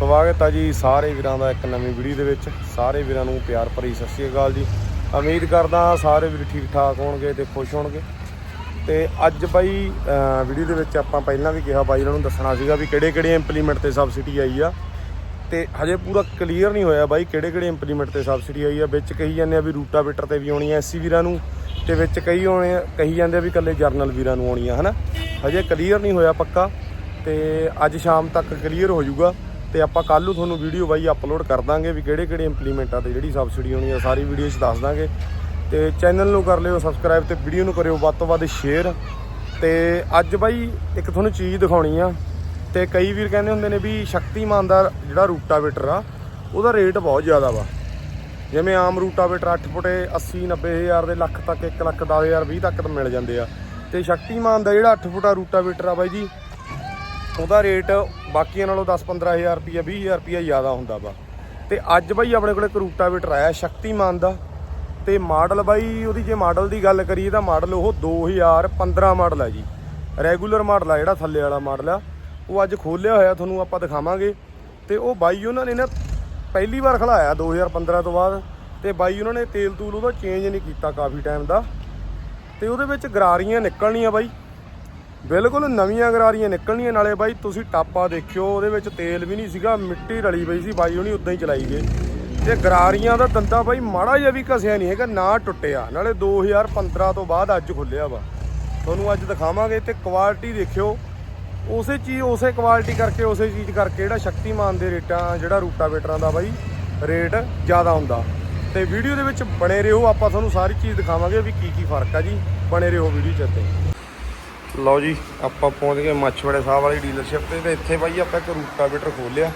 ਸਵਾਗਤ ਆ ਜੀ ਸਾਰੇ ਵੀਰਾਂ ਦਾ ਇੱਕ ਨਵੀਂ ਵੀਡੀਓ ਦੇ ਵਿੱਚ। ਸਾਰੇ ਵੀਰਾਂ ਨੂੰ ਪਿਆਰ ਭਰੀ ਸਤਿ ਸ਼੍ਰੀ ਅਕਾਲ ਜੀ। ਉਮੀਦ ਕਰਦਾ ਸਾਰੇ ਵੀਰ ਠੀਕ ਠਾਕ ਹੋਣਗੇ ਤੇ ਖੁਸ਼ ਹੋਣਗੇ। ਤੇ ਅੱਜ ਬਾਈ ਵੀਡੀਓ ਦੇ ਵਿੱਚ ਆਪਾਂ ਪਹਿਲਾਂ ਵੀ ਕਿਹਾ, ਬਾਈ ਇਹਨਾਂ ਨੂੰ ਦੱਸਣਾ ਸੀਗਾ ਵੀ ਕਿਹੜੇ ਕਿਹੜੇ ਇੰਪਲੀਮੈਂਟ ਤੇ ਸਬਸਿਡੀ ਆਈ ਆ। ਤੇ ਹਜੇ ਪੂਰਾ ਕਲੀਅਰ ਨਹੀਂ ਹੋਇਆ ਬਾਈ ਕਿਹੜੇ ਕਿਹੜੇ ਇੰਪਲੀਮੈਂਟ ਤੇ ਸਬਸਿਡੀ ਆਈ ਆ। ਵਿੱਚ ਕਹੀ ਜਾਂਦੇ ਆ ਵੀ ਰੂਟਾਵੇਟਰ ਤੇ ਵੀ ਆਉਣੀ ਆ ਐਸਸੀ ਵੀਰਾਂ ਨੂੰ ਤੇ ਵਿੱਚ ਕਈ ਆਉਣੇ ਆ, ਕਹੀ ਜਾਂਦੇ ਆ ਵੀ ਇਕੱਲੇ ਜਰਨਲ ਵੀਰਾਂ ਨੂੰ ਆਉਣੀ ਆ, ਹਨਾ? ਹਜੇ ਕਲੀਅਰ ਨਹੀਂ ਹੋਇਆ ਪੱਕਾ ਤੇ ਅੱਜ ਸ਼ਾਮ ਤੱਕ ਕਲੀਅਰ ਹੋ ਜਾਊਗਾ। ਤੇ ਆਪਾਂ ਕੱਲ ਨੂੰ ਤੁਹਾਨੂੰ ਵੀਡੀਓ ਬਾਈ ਅਪਲੋਡ ਕਰ ਦਾਂਗੇ ਵੀ ਕਿਹੜੇ ਕਿਹੜੇ ਇੰਪਲੀਮੈਂਟਾਂ ਤੇ ਜਿਹੜੀ ਸਬਸਿਡੀ ਹੋਣੀ ਆ, ਸਾਰੀ ਵੀਡੀਓ 'ਚ ਦੱਸ ਦਾਂਗੇ। ਤੇ ਚੈਨਲ ਨੂੰ ਕਰ ਲਿਓ ਸਬਸਕ੍ਰਾਈਬ ਤੇ ਵੀਡੀਓ ਨੂੰ ਕਰਿਓ, ਵੱਧ ਤੋਂ ਵੱਧ ਸ਼ੇਅਰ ਤੇ ਅੱਜ ਬਾਈ ਇੱਕ ਤੁਹਾਨੂੰ ਚੀਜ਼ ਦਿਖਾਉਣੀ ਆ, ਤੇ ਕਈ ਵੀਰ ਕਹਿੰਦੇ ਹੁੰਦੇ ਨੇ ਵੀ ਸ਼ਕਤੀਮਾਨ ਦਾ ਜਿਹੜਾ ਰੂਟਾਵੇਟਰ ਆ, ਉਹਦਾ ਰੇਟ ਬਹੁਤ ਜ਼ਿਆਦਾ ਵਾ। ਜਿਵੇਂ ਆਮ ਰੂਟਾਵੇਟਰ 8 ਫੁੱਟੇ 80 90 ਹਜ਼ਾਰ ਦੇ ਲੱਖ ਤੱਕ 1 ਲੱਖ 10 ਹਜ਼ਾਰ 20 ਤੱਕ ਮਿਲ ਜਾਂਦੇ ਆ। ਤੇ ਸ਼ਕਤੀਮਾਨ ਦਾ ਜਿਹੜਾ 8 ਫੁੱਟਾ ਰੂਟਾਵੇਟਰ ਆ ਬਾਈ ਜੀ ਉਹਦਾ ਰੇਟ ਬਾਕੀਆਂ ਨਾਲੋਂ 10 15000 ਰੁਪਈਆ 20000 ਰੁਪਈਆ ਜ਼ਿਆਦਾ ਹੁੰਦਾ ਵਾ। ਤੇ ਅੱਜ ਬਾਈ ਆਪਣੇ ਕੋਲੇ ਇੱਕ ਰੂਟਾਵੇਟਰ ਆਇਆ, ਸ਼ਕਤੀਮਾਨ ਦਾ। ਤੇ ਮਾਡਲ ਬਾਈ, ਉਹਦੀ ਜੇ ਮਾਡਲ ਦੀ ਗੱਲ ਕਰੀਏ ਤਾਂ ਮਾਡਲ ਉਹ 2015 ਮਾਡਲ ਹੈ ਜੀ। ਰੈਗੂਲਰ ਮਾਡਲ ਆ ਜਿਹੜਾ ਥੱਲੇ ਵਾਲਾ ਮਾਡਲ ਆ। ਉਹ ਅੱਜ ਖੋਲਿਆ ਹੋਇਆ, ਤੁਹਾਨੂੰ ਆਪਾਂ ਦਿਖਾਵਾਂਗੇ। ਤੇ ਉਹ ਬਾਈ ਉਹਨਾਂ ਨੇ ਨਾ ਪਹਿਲੀ ਵਾਰ ਖਲਾਇਆ 2015 ਤੋਂ ਬਾਅਦ। ਤੇ ਬਾਈ ਉਹਨਾਂ ਨੇ ਤੇਲ ਤੂਲ ਉਹਦਾ ਚੇਂਜ ਨਹੀਂ ਕੀਤਾ ਕਾਫੀ ਟਾਈਮ ਦਾ। ਤੇ ਉਹਦੇ ਵਿੱਚ ਗਰਾਰੀਆਂ ਨਿਕਲਣੀਆਂ ਬਾਈ। ਬਿਲਕੁਲ ਨਵੀਆਂ ਗਰਾਰੀਆਂ ਨਿਕਲਣੀਆਂ, ਨਾਲੇ ਬਾਈ ਤੁਸੀਂ ਟਾਪਾ ਦੇਖਿਓ, ਉਹਦੇ ਵਿੱਚ ਤੇਲ ਵੀ ਨਹੀਂ ਸੀਗਾ, ਮਿੱਟੀ ਰਲੀ ਪਈ ਸੀ, ਬਾਈ ਉਹਨੀ ਉਦਾਂ ਹੀ ਚਲਾਈ ਗਏ। ਤੇ ਗਰਾਰੀਆਂ ਦਾ ਦੰਦਾ ਬਾਈ ਮਾੜਾ ਜਿਹਾ ਵੀ ਘਸਿਆ ਨਹੀਂ ਹੈਗਾ, ਨਾ ਟੁੱਟਿਆ। ਨਾਲੇ 2015 ਤੋਂ ਬਾਅਦ ਅੱਜ ਖੁੱਲਿਆ ਵਾ। ਤੁਹਾਨੂੰ ਅੱਜ ਦਿਖਾਵਾਂਗੇ ਤੇ ਕੁਆਲਿਟੀ ਦੇਖਿਓ। ਉਸੇ ਚੀਜ਼, ਉਸੇ ਕੁਆਲਿਟੀ ਕਰਕੇ, ਉਸੇ ਚੀਜ਼ ਕਰਕੇ ਜਿਹੜਾ ਸ਼ਕਤੀਮਾਨ ਦੇ ਰੇਟਾਂ, ਜਿਹੜਾ ਰੂਟਾਵੇਟਰਾਂ ਦਾ ਬਾਈ ਰੇਟ ਜ਼ਿਆਦਾ ਹੁੰਦਾ। ਤੇ ਵੀਡੀਓ ਦੇ ਵਿੱਚ ਬਣੇ ਰਹੋ, ਆਪਾਂ ਤੁਹਾਨੂੰ ਸਾਰੀ ਚੀਜ਼ ਦਿਖਾਵਾਂਗੇ ਵੀ ਕੀ ਕੀ ਫ਼ਰਕ ਆ ਜੀ, ਬਣੇ ਰਹੋ ਵੀਡੀਓ 'ਚ ਤੇ ਲਓ ਜੀ, ਆਪਾਂ ਪਹੁੰਚ ਗਏ ਮੱਛਵੜੇ ਸਾਹਿਬ ਵਾਲੀ ਡੀਲਰਸ਼ਿਪ ਤੇ ਤੇ ਇੱਥੇ ਬਾਈ ਆਪਾਂ ਇੱਕ ਰੂਟਾਵੇਟਰ ਖੋਲਿਆ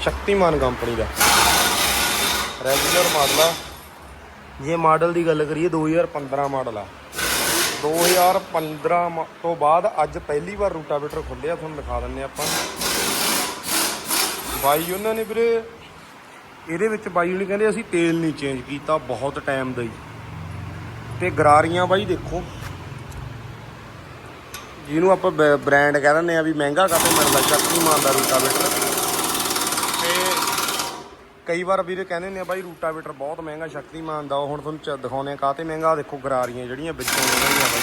ਸ਼ਕਤੀਮਾਨ ਕੰਪਨੀ ਦਾ। ਰੈਗੂਲਰ ਮਾਡਲ ਆ। ਜੇ ਮਾਡਲ ਦੀ ਗੱਲ ਕਰੀਏ 2015 ਮਾਡਲ ਆ। 2015 ਮ- ਤੋਂ ਬਾਅਦ ਅੱਜ ਪਹਿਲੀ ਵਾਰ ਰੂਟਾਵੇਟਰ ਖੋਲਿਆ ਤੁਹਾਨੂੰ ਦਿਖਾ ਦਿੰਨੇ ਆਪਾਂ। ਬਾਈ ਉਹਨਾਂ ਨੇ ਵੀਰੇ, ਇਹਦੇ ਵਿੱਚ ਬਾਈ ਉਹਨੇ ਕਹਿੰਦੇ ਅਸੀਂ ਤੇਲ ਨਹੀਂ ਚੇਂਜ ਕੀਤਾ, ਬਹੁਤ ਟਾਈਮ ਦਾ ਹੀ ਤੇ ਗਰਾਰੀਆਂ ਬਾਈ ਦੇਖੋ। ਜਿਹਨੂੰ ਆਪਾਂ ਬ੍ਰਾਂਡ ਕਹਿ ਦਿੰਦੇ ਆ ਵੀ ਮਹਿੰਗਾ ਕਾਤੇ ਮਿਲਦਾ ਸ਼ਕਤੀਮਾਨ ਦਾ ਰੂਟਾਵੇਟਰ ਤੇ ਕਈ ਵਾਰ ਵੀਰੇ ਕਹਿੰਦੇ ਨੇ ਬਾਈ ਰੂਟਾਵੇਟਰ ਬਹੁਤ ਮਹਿੰਗਾ, ਸ਼ਕਤੀਮਾਨ ਦਾ, ਉਹ ਹੁਣ ਤੁਹਾਨੂੰ ਚ- ਦਿਖਾਉਂਦੇ ਆ ਕਾਤੇ ਮਹਿੰਗਾ ਦੇਖੋ ਗਰਾਰੀਆਂ ਜਿਹੜੀਆਂ ਵਿੱਚੋਂ ਨਿਕਲਦੀਆਂ ਬਾਈ।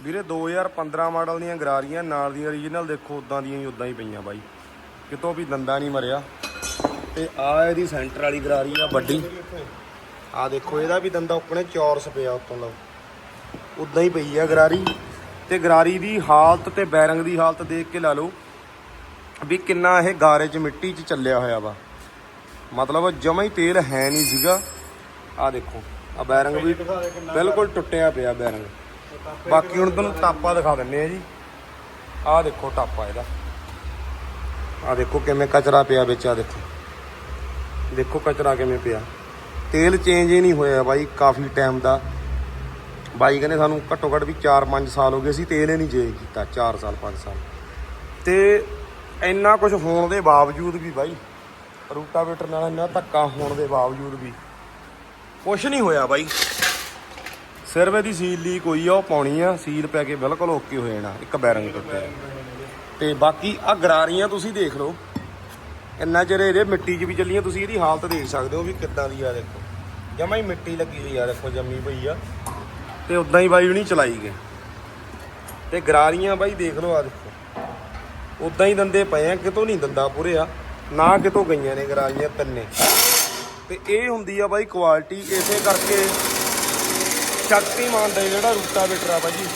ਵੀਰੇ 2015 ਮਾਡਲ ਦੀਆਂ ਗਰਾਰੀਆਂ, ਨਾਲ ਦੀਆਂ ਓਰੀਜਨਲ ਦੇਖੋ ਉਦਾਂ ਦੀਆਂ ਹੀ ਉਦਾਂ ਹੀ ਪਈਆਂ ਬਾਈ। ਕਿਤੋਂ ਵੀ ਦੰਦਾ ਨਹੀਂ ਮਰਿਆ। ਤੇ ਆ ਇਹਦੀ ਸੈਂਟਰ ਵਾਲੀ ਗਰਾਰੀ ਆ ਵੱਡੀ। ਆ ਦੇਖੋ, ਇਹਦਾ ਵੀ ਦੰਦਾ ਉੱਕਣੇ ਚੌਰਸ ਪਿਆ ਉੱਤੋਂ ਲਓ ਉਦਾਂ ਹੀ ਪਈ ਆ ਗਰਾਰੀ। ਤੇ ਗਰਾਰੀ ਦੀ ਹਾਲਤ ਤੇ ਬੈਰੰਗ ਦੀ ਹਾਲਤ ਦੇਖ ਕੇ ਲਾ ਲਓ ਵੀ ਕਿੰਨਾ ਇਹ ਗਾਰੇ 'ਚ ਮਿੱਟੀ 'ਚ ਚੱਲਿਆ ਹੋਇਆ ਵਾ। ਮਤਲਬ ਜਮਾ ਹੀ ਤੇਲ ਹੈ ਨਹੀਂ ਸੀਗਾ। ਆ ਦੇਖੋ ਆ ਬੈਰੰਗ ਵੀ ਬਿਲਕੁਲ ਟੁੱਟਿਆ ਪਿਆ ਬੈਰੰਗ। ਬਾਕੀ ਹੁਣ ਤੁਹਾਨੂੰ ਟਾਪਾ ਦਿਖਾ ਦਿੰਨੇ ਆ ਜੀ। ਆ ਦੇਖੋ ਟਾਪਾ ਇਹਦਾ। ਆ ਦੇਖੋ ਕਿਵੇਂ ਕਚਰਾ ਪਿਆ ਵਿੱਚ ਆ ਦੇਖੋ। ਦੇਖੋ ਕਚਰਾ ਕਿਵੇਂ ਪਿਆ। ਤੇਲ ਚੇਂਜ ਹੀ ਨਹੀਂ ਹੋਇਆ ਬਾਈ, ਕਾਫੀ ਟਾਈਮ ਦਾ। ਬਾਈ ਕਹਿੰਦੇ ਸਾਨੂੰ ਘੱਟੋ ਘੱਟ ਵੀ 4-5 ਸਾਲ ਹੋ ਗਏ ਸੀ ਤੇਲ ਹੀ ਨਹੀਂ ਜੇ ਕੀਤਾ 4 ਸਾਲ 5 ਸਾਲ। ਤੇ ਇੰਨਾ ਕੁਝ ਹੋਣ ਦੇ ਬਾਵਜੂਦ ਵੀ ਬਾਈ, ਰੂਟਾਵੇਟਰ ਨਾਲ ਇੰਨਾ ਧੱਕਾ ਹੋਣ ਦੇ ਬਾਵਜੂਦ ਵੀ ਕੁਝ ਨਹੀਂ ਹੋਇਆ ਬਾਈ। ਸਿਰਫ ਇਹਦੀ ਸੀਲ ਲੀਕ ਹੋਈ ਆ, ਉਹ ਪਾਉਣੀ ਆ, ਸੀਲ ਪੈ ਕੇ ਬਿਲਕੁਲ ਓਕੇ ਹੋ ਜਾਣਾ, ਇੱਕ ਬੈਰਿੰਗ ਟੁੱਟਿਆ ਤੇ ਬਾਕੀ ਆ ਗਰਾਰੀਆਂ ਤੁਸੀਂ ਦੇਖ ਲਓ, ਇੰਨਾ ਚਿਰ ਇਹਦੇ ਮਿੱਟੀ 'ਚ ਵੀ ਚੱਲੀਆਂ, ਤੁਸੀਂ ਇਹਦੀ ਹਾਲਤ ਦੇਖ ਸਕਦੇ ਹੋ ਵੀ ਕਿੱਦਾਂ ਦੀ ਆ ਦੇਖੋ। ਜਮਾ ਹੀ ਮਿੱਟੀ ਲੱਗੀ ਹੋਈ ਆ, ਦੇਖੋ ਜੰਮੀ ਪਈ ਆ। ਤੇ ਉਦਾਂ ਹੀ ਬਾਈ ਨਹੀਂ ਚਲਾਈ ਗਏ। ਤੇ ਗਰਾਰੀਆਂ ਬਾਈ ਦੇਖ ਲਓ ਆ ਦੇਖੋ। ਉਦਾਂ ਹੀ ਦੰਦੇ ਪਏ ਆ, ਕਿਤੋਂ ਨਹੀਂ ਦੰਦਾ ਪੂਰੇ ਆ, ਨਾ ਕਿਤੋਂ ਗਈਆਂ ਨੇ ਗਰਾਰੀਆਂ ਤਿੰਨੇ। ਤੇ ਇਹ ਹੁੰਦੀ ਆ ਬਾਈ ਕੁਆਲਿਟੀ ਇਸੇ ਕਰਕੇ ਸ਼ਕਤੀਮਾਨ ਦਾ ਜਿਹੜਾ ਰੂਟਾਵੇਟਰ ਆ ਬਾਜੀ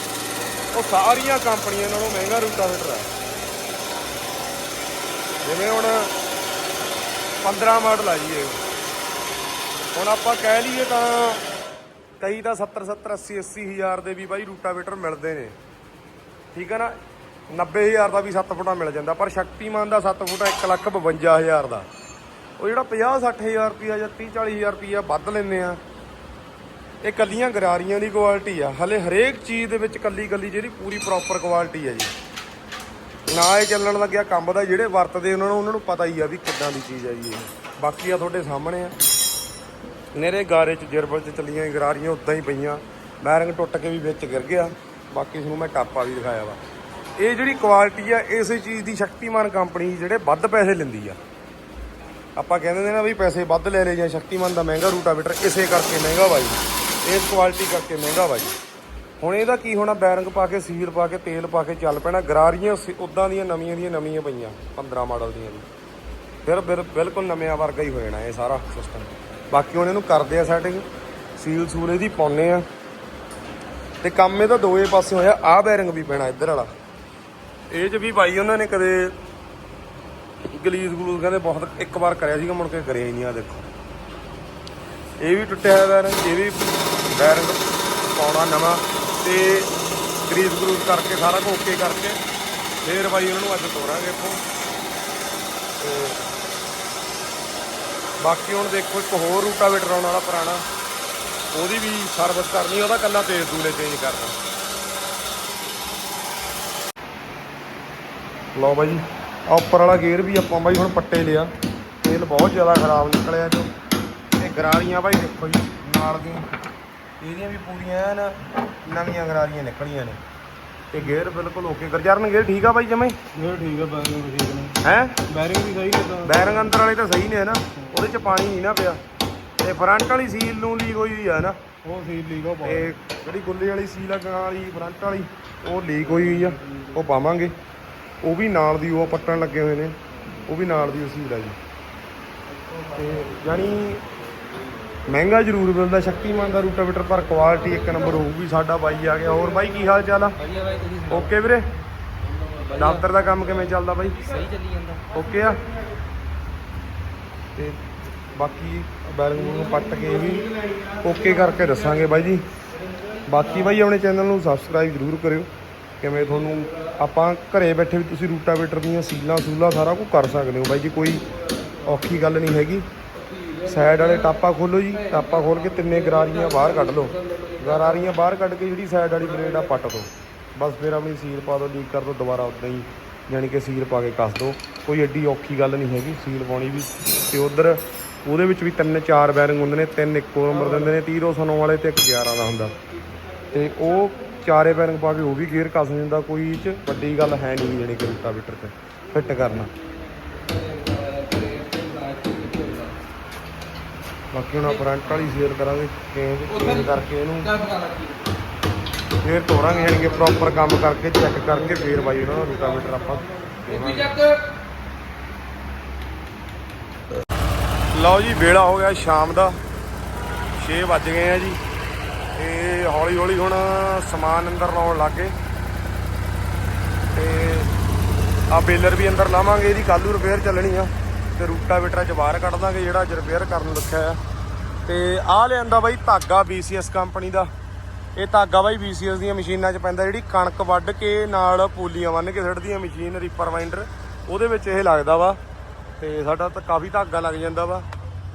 ਉਹ ਸਾਰੀਆਂ ਕੰਪਨੀਆਂ ਨਾਲੋਂ ਮਹਿੰਗਾ ਰੂਟਾਵੇਟਰ ਆ। ਜਿਵੇਂ ਹੁਣ 15 ਮਾਡਲ ਆ ਜੀ ਇਹ। ਹੁਣ ਆਪਾਂ ਕਹਿ ਲਈਏ ਤਾਂ ਕਈ ਤਾਂ 70 70 80 80 ਹਜ਼ਾਰ ਦੇ ਵੀ ਬਾਈ ਰੂਟਾਵੇਟਰ ਮਿਲਦੇ ਨੇ। ਠੀਕ ਹੈ ਨਾ? 90 ਹਜ਼ਾਰ ਦਾ ਵੀ 7 ਫੁੱਟਾ ਮਿਲ ਜਾਂਦਾ, ਪਰ ਸ਼ਕਤੀਮਾਨ ਦਾ 7 ਫੁੱਟਾ 1 ਲੱਖ 52 ਹਜ਼ਾਰ ਦਾ। ਉਹ ਜਿਹੜਾ 50 60 ਹਜ਼ਾਰ ਰੁਪਿਆ ਜਾਂ 30 40 ਹਜ਼ਾਰ ਰੁਪਿਆ ਵੱਧ ਲੈਂਦੇ ਆ, ਇਹ ਕੱਲੀਆਂ ਗਰਾਰੀਆਂ ਦੀ ਕੁਆਲਿਟੀ ਆ। ਹਲੇ ਹਰੇਕ ਚੀਜ਼ ਦੇ ਵਿੱਚ ਕੱਲੀ ਕੱਲੀ ਜਿਹੜੀ ਪੂਰੀ ਪ੍ਰੋਪਰ ਕੁਆਲਿਟੀ ਆ ਜੀ। ਨਾ ਇਹ ਚੱਲਣ ਲੱਗਿਆ ਕੰਮ ਦਾ ਜਿਹੜੇ ਵਰਤਦੇ ਉਹਨਾਂ ਨੂੰ ਉਹਨਾਂ ਨੂੰ ਪਤਾ ਹੀ ਆ ਵੀ ਕਿੱਦਾਂ ਦੀ ਚੀਜ਼ ਆ ਜੀ ਇਹ। ਬਾਕੀ ਆ ਤੁਹਾਡੇ ਸਾਹਮਣੇ ਆ। ਨੇਰੇ ਗਾਰੇ ਚ ਜਰਬਲ ਚ ਚੱਲੀਆਂ ਗਰਾਰੀਆਂ ਉਦਾਂ ਹੀ ਪਈਆਂ। ਬੈਰਿੰਗ ਟੁੱਟ ਕੇ ਵੀ ਵਿੱਚ ਗਿਰ ਗਿਆ। ਬਾਕੀ ਤੁਹਾਨੂੰ ਮੈਂ ਟਾਪਾ ਵੀ ਦਿਖਾਇਆ ਵਾ। ਇਹ ਜਿਹੜੀ ਕੁਆਲਿਟੀ ਆ, ਇਸੇ ਚੀਜ਼ ਦੀ ਸ਼ਕਤੀਮਾਨ ਕੰਪਨੀ ਜਿਹੜੇ ਵੱਧ ਪੈਸੇ ਲੈਂਦੀ ਆ। ਆਪਾਂ ਕਹਿੰਦੇ ਨੇ ਨਾ ਵੀ ਪੈਸੇ ਵੱਧ ਲੈ ਲਏ ਜਾਂ ਸ਼ਕਤੀਮਾਨ ਦਾ ਮਹਿੰਗਾ ਰੂਟਾਵੇਟਰ ਇਸੇ ਕਰਕੇ ਮਹਿੰਗਾ ਵਾ ਜੀ। ਇਸ ਕੁਆਲਿਟੀ ਕਰਕੇ ਮਹਿੰਗਾ ਵਾ ਜੀ। ਹੁਣ ਇਹਦਾ ਕੀ ਹੋਣਾ? ਬੈਰਿੰਗ ਪਾ ਕੇ, ਸੀਲ ਪਾ ਕੇ, ਤੇਲ ਪਾ ਕੇ ਚੱਲ ਪੈਣਾ। ਗਰਾਰੀਆਂ ਉਦਾਂ ਦੀਆਂ ਨਵੀਆਂ ਦੀਆਂ ਨਵੀਆਂ ਪਈਆਂ 15 ਮਾਡਲ ਦੀਆਂ ਵੀ। ਫਿਰ ਬਿਲ- ਬਿਲਕੁਲ ਨਵਿਆਂ ਵਰਗਾ ਹੀ ਹੋ ਜਾਣਾ ਇਹ ਸਾਰਾ ਸਿਸਟਮ ਬਾਕੀ ਹੁਣ ਇਹਨੂੰ ਕਰਦੇ ਆ ਸੈਟਿੰਗ ਸੀਲ ਸੂਲ ਇਹਦੀ ਪਾਉਨੇ ਆ। ਤੇ ਕੰਮ ਇਹਦਾ ਦੋਏ ਪਾਸੇ ਹੋਇਆ, ਆਹ ਬੈਰਿੰਗ ਵੀ ਪੈਣਾ ਇੱਧਰ ਵਾਲਾ। ਇਹ ਚ ਵੀ ਬਾਈ ਉਹਨਾਂ ਨੇ ਕਦੇ ਗਲੀਜ਼ ਗਲੂਜ਼ ਕਹਿੰਦੇ ਬਹੁਤ, ਇੱਕ ਵਾਰ ਕਰਿਆ ਸੀਗਾ, ਮੁੜ ਕੇ ਕਰਿਆ ਹੀ ਨਹੀਂ ਆ ਦੇਖੋ। ਇਹ ਵੀ ਟੁੱਟਿਆ ਹੋਇਆ ਬੈਰਿੰਗ ਇਹ ਵੀ ਬੈਰਿੰਗ ਪਾਉਣਾ ਨਵਾਂ। ਤੇ ਗਰੀਸ ਗਰੂਸ ਕਰਕੇ, ਸਾਰਾ ਕੁਝ ਓਕੇ ਕਰਕੇ, ਫੇਰ ਬਾਈ ਉਹਨਾਂ ਨੂੰ ਅੱਜ ਤੋਰਾਂਗੇ ਇੱਥੋਂ। ਤੇ ਬਾਕੀ ਹੁਣ ਦੇਖੋ ਇੱਕ ਹੋਰ ਰੂਟਾਵੇਟਰ ਆਉਣ ਵਾਲਾ ਪੁਰਾਣਾ। ਉਹਦੀ ਵੀ ਸਰਵਿਸ ਕਰਨੀ, ਉਹਦਾ ਕੱਲਾ ਤੇਲ ਦੂਲੇ ਚੇਂਜ ਕਰਨਾ। ਲਓ ਬਾਈ ਆ ਉੱਪਰ ਵਾਲਾ ਗੇਅਰ ਵੀ ਆਪਾਂ ਬਾਈ ਹੁਣ ਪੱਟੇ ਲਿਆ। ਤੇਲ ਬਹੁਤ ਜ਼ਿਆਦਾ ਖਰਾਬ ਨਿਕਲਿਆ ਜੋ। ਤੇ ਗਰਾਰੀਆਂ ਬਾਈ ਦੇਖੋ ਜੀ, ਨਾਲ ਦੀਆਂ। ਇਹਦੀਆਂ ਵੀ ਪੂਰੀਆਂ ਐਨ, ਨਵੀਆਂ ਗਰਾਰੀਆਂ ਨਿਕਲੀਆਂ ਨੇ। ਤੇ ਗੇਅਰ ਬਿਲਕੁਲ ਓਕੇ ਗਰਜਰਨ ਗੇਅਰ ਠੀਕ ਆ ਬਾਈ ਜਮੇ? ਇਹ ਠੀਕ ਹੈ ਬੈਰਿੰਗ ਠੀਕ ਨੇ। ਹੈ? ਬੈਰਿੰਗ ਵੀ ਸਹੀ ਨੇ ਤਾਂ। ਬੈਰਿੰਗ ਅੰਦਰ ਵਾਲੇ ਤਾਂ ਸਹੀ ਨੇ ਨਾ ਉਹਦੇ ਚ ਪਾਣੀ ਨਹੀਂ ਨਾ ਪਿਆ। ਤੇ ਫਰੰਟ ਵਾਲੀ ਸੀਲ ਨੂੰ ਲੀਕ ਹੋਈ ਹੋਈ ਆ ਨਾ ਉਹ ਸੀਲ ਲੀਕ ਉਹ ਤੇ ਜਿਹੜੀ ਗੁੱਲੇ ਵਾਲੀ ਸੀਲ ਆ ਗਾਂ ਵਾਲੀ ਫਰੰਟ ਵਾਲੀ ਉਹ ਲੀਕ ਹੋਈ ਹੋਈ ਆ। ਉਹ ਪਾਵਾਂਗੇ। ਉਹ ਵੀ ਨਾਲ ਦੀ ਉਹ ਪੱਟਣ ਲੱਗੇ ਹੋਏ ਨੇ। ਉਹ ਵੀ ਨਾਲ ਦੀ ਉਹ ਸੀਲ ਆ ਜੀ। ਤੇ ਜਾਨੀ ਮਹਿੰਗਾ ਜ਼ਰੂਰ ਮਿਲਦਾ ਸ਼ਕਤੀਮਾਨ ਦਾ ਰੂਟਾਵੇਟਰ ਪਰ ਕੁਆਲਿਟੀ ਇੱਕ ਨੰਬਰ ਹੋਊਗੀ ਸਾਡਾ ਬਾਈ ਆ ਗਿਆ। ਹੋਰ ਬਾਈ ਕੀ ਹਾਲ ਚਾਲ ਆ? ਵਧੀਆ ਬਾਈ ਤੁਸੀਂ ਓਕੇ ਵੀਰੇ? ਦਫ਼ਤਰ ਦਾ ਕੰਮ ਕਿਵੇਂ ਚੱਲਦਾ ਬਾਈ? ਸਹੀ ਚੱਲੀ ਜਾਂਦਾ। ਓਕੇ ਆ? ਤੇ ਬਾਕੀ ਬੈਰਿੰਗ ਨੂੰ ਪੱਟ ਕੇ ਵੀ ਓਕੇ ਕਰਕੇ ਦੱਸਾਂਗੇ ਬਾਈ ਜੀ। ਬਾਕੀ ਬਾਈ ਆਪਣੇ ਚੈਨਲ ਨੂੰ ਸਬਸਕ੍ਰਾਈਬ ਜ਼ਰੂਰ ਕਰਿਓ। ਕਿਵੇਂ ਤੁਹਾਨੂੰ ਆਪਾਂ ਘਰੇ ਬੈਠੇ ਵੀ ਤੁਸੀਂ ਰੂਟਾਵੇਟਰ ਦੀਆਂ ਸੀਲਾਂ ਸੂਲਾਂ ਸਾਰਾ ਕੁਝ ਕਰ ਸਕਦੇ ਹੋ ਬਾਈ ਜੀ ਕੋਈ ਔਖੀ ਗੱਲ ਨਹੀਂ ਹੈਗੀ। ਸਾਈਡ ਵਾਲੇ ਟਾਪਾ ਖੋਲੋ ਜੀ, ਟਾਪਾ ਖੋਲ ਕੇ ਤਿੰਨੇ ਗਰਾਰੀਆਂ ਬਾਹਰ ਕੱਢ ਲਓ। ਗਰਾਰੀਆਂ ਬਾਹਰ ਕੱਢ ਕੇ ਜਿਹੜੀ ਸਾਈਡ ਵਾਲੀ ਬਲੇਡ ਆ, ਪੱਟ ਦਿਓ ਬਸ ਫਿਰ ਆਪਣੀ ਸੀਲ ਪਾ ਦਿਓ ਲੀਕ ਕਰ ਦਿਓ ਦੁਬਾਰਾ ਉਦਾਂ ਹੀ ਯਾਨੀ ਕਿ ਸੀਲ ਪਾ ਕੇ ਕੱਸ ਦਿਓ ਕੋਈ ਐਡੀ ਔਖੀ ਗੱਲ ਨਹੀਂ ਹੈਗੀ, ਸੀਲ ਪਾਉਣੀ ਵੀ। ਤੇ ਉਧਰ ਉਹਦੇ ਵਿੱਚ ਵੀ ਤਿੰਨ ਚਾਰ ਬੈਰਿੰਗ ਹੁੰਦੇ ਨੇ, ਤਿੰਨ ਇੱਕੋ ਨੰਬਰ ਦਿੰਦੇ ਨੇ 309 ਵਾਲੇ ਤੇ ਇੱਕ 11 ਦਾ ਹੁੰਦਾ। ਤੇ ਉਹ ਚਾਰੇ ਬੈਰਿੰਗ ਪਾ ਕੇ ਉਹ ਵੀ ਗੇਅਰ ਕੱਸ ਦਿੰਦਾ, ਕੋਈ ਚ ਵੱਡੀ ਗੱਲ ਹੈ ਨਹੀਂ ਜਿਹੜੀ ਕਿ ਰੂਟਾਵੀਟਰ ਤੇ ਫਿੱਟ ਕਰਨਾ। ਬਾਕੀ ਹੁਣ ਫਰੰਟ ਵਾਲੀ ਸੇਲ ਕਰਾਂਗੇ ਚੇਂਜ ਚੇਂਜ ਕਰਕੇ ਇਹਨੂੰ। ਫੇਰ ਤੋਰਾਂਗੇ ਯਾਨੀ ਕਿ ਪ੍ਰੋਪਰ ਕੰਮ ਕਰਕੇ ਚੈੱਕ ਕਰਕੇ ਫੇਰ ਬਾਈ ਉਹਨਾਂ ਨੂੰ ਰੂਟਾਵੇਟਰ ਆਪਾਂ ਲਓ ਜੀ ਵੇਲਾ ਹੋ ਗਿਆ ਸ਼ਾਮ ਦਾ। 6 ਵੱਜ ਗਏ ਆ ਜੀ। ਤੇ ਹੌਲੀ ਹੌਲੀ ਹੁਣ ਸਮਾਨ ਅੰਦਰ ਲਾਉਣ ਲੱਗੇ ਤੇ ਆ ਬੇਲਰ ਵੀ ਅੰਦਰ ਲਾਵਾਂਗੇ ਇਹਦੀ ਕੱਲ੍ਹ ਨੂੰ ਰਿਪੇਅਰ ਚੱਲਣੀ ਆ। ਤੇ ਰੂਟਾਵੇਟਰ ਚ ਬਾਹਰ ਕੱਢ ਦਾਂਗੇ, ਜਿਹੜਾ ਅੱਜ ਰਿਪੇਅਰ ਕਰਨ ਨੂੰ ਰੱਖਿਆ ਆ। ਤੇ ਆਹ ਲਿਆਂਦਾ ਬਾਈ ਧਾਗਾ BCS ਕੰਪਨੀ ਦਾ। ਇਹ ਧਾਗਾ ਬਾਈ BCS ਦੀਆਂ ਮਸ਼ੀਨਾਂ 'ਚ ਪੈਂਦਾ, ਜਿਹੜੀ ਕਣਕ ਵੱਢ ਕੇ ਨਾਲ ਪੂਲੀਆਂ ਬੰਨ ਕੇ ਸਿੱਟਦੀਆਂ ਮਸ਼ੀਨ ਰੀਪਰ ਵਾਈਂਡਰ ਉਹਦੇ ਵਿੱਚ ਇਹ ਲੱਗਦਾ ਵਾ। ਤੇ ਸਾਡਾ ਤਾਂ ਕਾਫੀ ਧਾਗਾ ਲੱਗ ਜਾਂਦਾ ਵਾ।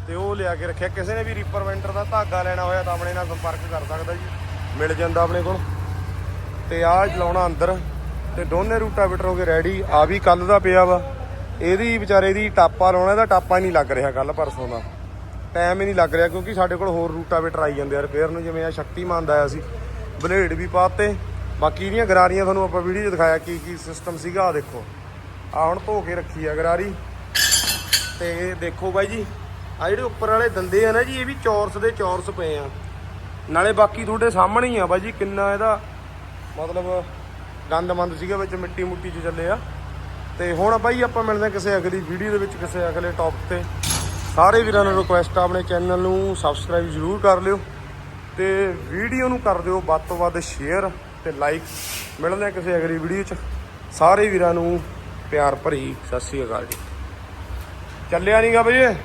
ਤੇ ਉਹ ਲਿਆ ਕੇ ਰੱਖਿਆ। ਕਿਸੇ ਨੇ ਵੀ ਰੀਪਰ ਵਾਈਂਡਰ ਦਾ ਧਾਗਾ ਲੈਣਾ ਹੋਇਆ ਤਾਂ ਆਪਣੇ ਨਾਲ ਸੰਪਰਕ ਕਰ ਸਕਦਾ ਜੀ। ਮਿਲ ਜਾਂਦਾ ਆਪਣੇ ਕੋਲ। ਤੇ ਆਹ ਲਾਉਣਾ ਅੰਦਰ। ਤੇ ਦੋਨੇ ਰੂਟਾਵੇਟਰ ਹੋ ਕੇ ਰੈਡੀ ਆ ਵੀ ਕੱਲ ਦਾ ਪਿਆ ਵਾ। ਇਹਦੀ ਵਿਚਾਰੇ ਦੀ ਟਾਪਾ ਲਾਉਣਾ, ਇਹਦਾ ਟਾਪਾ ਹੀ ਨਹੀਂ ਲੱਗ ਰਿਹਾ ਕੱਲ ਪਰਸੋਂ ਦਾ। ਟਾਈਮ ਹੀ ਨਹੀਂ ਲੱਗ ਰਿਹਾ ਕਿਉਂਕਿ ਸਾਡੇ ਕੋਲ ਹੋਰ ਰੂਟਾਵੇਟਰ ਆਈ ਜਾਂਦੇ ਆ ਰਿਪੇਅਰ ਨੂੰ, ਜਿਵੇਂ ਆ ਸ਼ਕਤੀਮਾਨ ਦਾ ਆਇਆ ਸੀ, ਬਲੇਡ ਵੀ ਪਾਤੇ। ਬਾਕੀ ਇਹਦੀਆਂ ਗਰਾਰੀਆਂ ਤੁਹਾਨੂੰ ਆਪਾਂ ਵੀਡੀਓ ਦਿਖਾਇਆ ਕੀ ਕੀ ਸਿਸਟਮ ਸੀਗਾ ਆ ਦੇਖੋ। ਆ ਹੁਣ ਧੋ ਕੇ ਰੱਖੀ ਆ ਗਰਾਰੀ। ਤੇ ਦੇਖੋ ਬਾਈ ਜੀ ਆ ਜਿਹੜੇ ਉੱਪਰ ਵਾਲੇ ਦੰਦੇ ਆ ਨਾ ਜੀ, ਇਹ ਵੀ ਚੌਰਸ ਦੇ ਚੌਰਸ ਪਏ ਆ। ਨਾਲੇ ਬਾਕੀ ਤੁਹਾਡੇ ਸਾਹਮਣੇ ਹੀ ਆ ਬਾਈ ਜੀ, ਕਿੰਨਾ ਇਹਦਾ ਮਤਲਬ ਗੰਦ ਮੰਦ ਸੀਗਾ ਵਿੱਚ ਮਿੱਟੀ ਮੁੱਟੀ ਚ ਚੱਲੇ ਆ। ਤੇ ਹੁਣ ਬਾਈ ਆਪਾਂ ਮਿਲਦੇ ਹਾਂ ਕਿਸੇ ਅਗਲੀ ਵੀਡੀਓ ਦੇ ਵਿੱਚ, ਕਿਸੇ ਅਗਲੇ ਟੌਪਿਕ ਤੇ। ਸਾਰੇ ਵੀਰਾਂ ਨੂੰ ਰਿਕੁਐਸਟ ਆ ਆਪਣੇ ਚੈਨਲ ਨੂੰ ਸਬਸਕ੍ਰਾਈਬ ਜ਼ਰੂਰ ਕਰ ਲਿਓ ਤੇ ਵੀਡੀਓ ਨੂੰ ਕਰ ਦਿਓ ਵੱਧ ਤੋਂ ਵੱਧ ਸ਼ੇਅਰ ਤੇ ਲਾਈਕ ਮਿਲਦੇ ਹਾਂ ਕਿਸੇ ਅਗਲੀ ਵੀਡੀਓ 'ਚ। ਸਾਰੇ ਵੀਰਾਂ ਨੂੰ ਪਿਆਰ ਭਰੀ ਸਤਿ ਸ੍ਰੀ ਅਕਾਲ ਜੀ। ਚੱਲਿਆ ਨਹੀਂਗਾ ਬਈ ਇਹ?